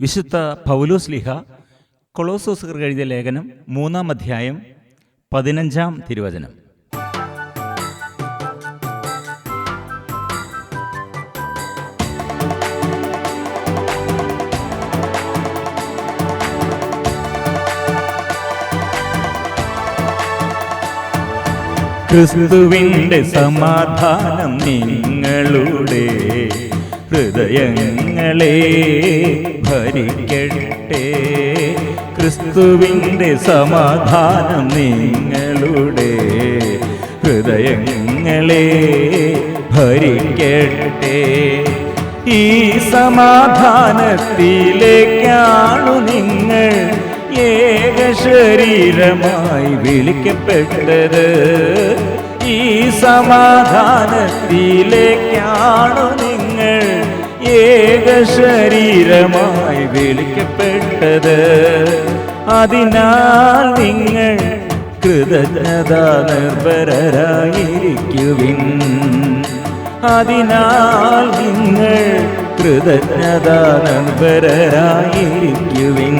വിശുദ്ധ പൗലോസ് ലിഹ കൊളോസോസുകർ എഴുതിയ ലേഖനം മൂന്നാം അധ്യായം പതിനഞ്ചാം തിരുവചനം. ക്രിസ്തുവിന്റെ സമാധാനം നിങ്ങളുടെ ഹൃദയങ്ങളെ ഭരിക്കട്ടെ. ക്രിസ്തുവിന്റെ സമാധാനം നിങ്ങളുടെ ഹൃദയങ്ങളെ ഭരിക്കട്ടെ. ഈ സമാധാനത്തിലേക്കാണു നിങ്ങൾ ഏക ശരീരമായി വിളിക്കപ്പെട്ടത്. ഈ സമാധാനത്തിലേക്കാണു ശരീരമായി വിളിക്കപ്പെട്ടത്. അതിനാൽ നിങ്ങൾ കൃതജ്ഞത നിർഭരരായിരിക്കുവിൻ അതിനാൽ നിങ്ങൾ കൃതജ്ഞത നിർഭരരായിരിക്കുവിൻ